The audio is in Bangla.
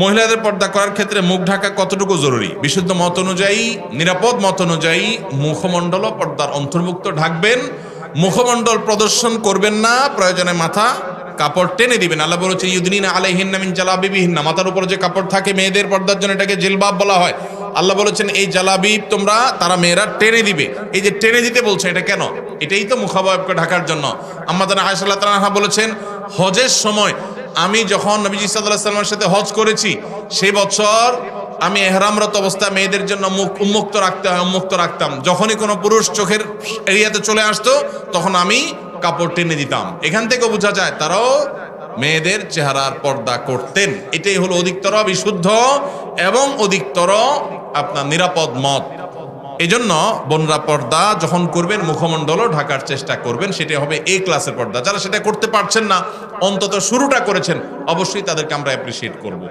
মহিলাদের পর্দা করার ক্ষেত্রে মুখ ঢাকা কতটুকু জরুরি? বিশুদ্ধ মত অনুযায়ী, নিরাপদ মত অনুযায়ী মুখমণ্ডল পর্দার অন্তর্ভুক্ত ঢাকবেন। মুখমণ্ডল প্রদর্শন করবেন না, প্রয়োজনে মাথা, কাপড় টেনে দিবেন। আল্লাহ বলেছে ইউদিন আলাইহিন্না মিন জালাবিবিহিন্না। মাথার উপর যে কাপড় থাকে মেয়েদের পর্দার জন্য এটাকে জিলবাব বলা হয়। আল্লাহ বলেছেন, এই জালাবিব তোমরা, তারা মেয়েরা টেনে দিবে। এই যে টেনে দিতে বলছে, এটা কেন? এটাই তো মুখাবয়বকে ঢাকার জন্য। আমাদের আয়সাল্লাহ তালাহা বলেছেন, হজের সময় আমি যখন নবীজি সাল্লাহ সাল্লামের সাথে হজ করেছি, সে বছর আমি এহরামরত অবস্থায় মেয়েদের জন্য মুখ উন্মুক্ত রাখতে হয়, উন্মুক্ত রাখতাম। যখনই কোনো পুরুষ চোখের এরিয়াতে চলে আসতো, তখন আমি কাপড় টেনে দিতাম। এখান থেকে বোঝা যায় তারাও মেয়েদের চেহারার পর্দা করতেন। এটাই হলো অধিকতর বিশুদ্ধ এবং অধিকতর আপনার নিরাপদ মত। এজন্য বনরা পর্দা যখন করবেন, মুখমণ্ডলও ঢাকার চেষ্টা করবেন, সেটা হবে এ ক্লাসের পর্দা। যারা সেটা করতে পারছেন না, অন্তত শুরুটা করেছেন, অবশ্যই তাদেরকে আমরা অ্যাপ্রিসিয়েট করব।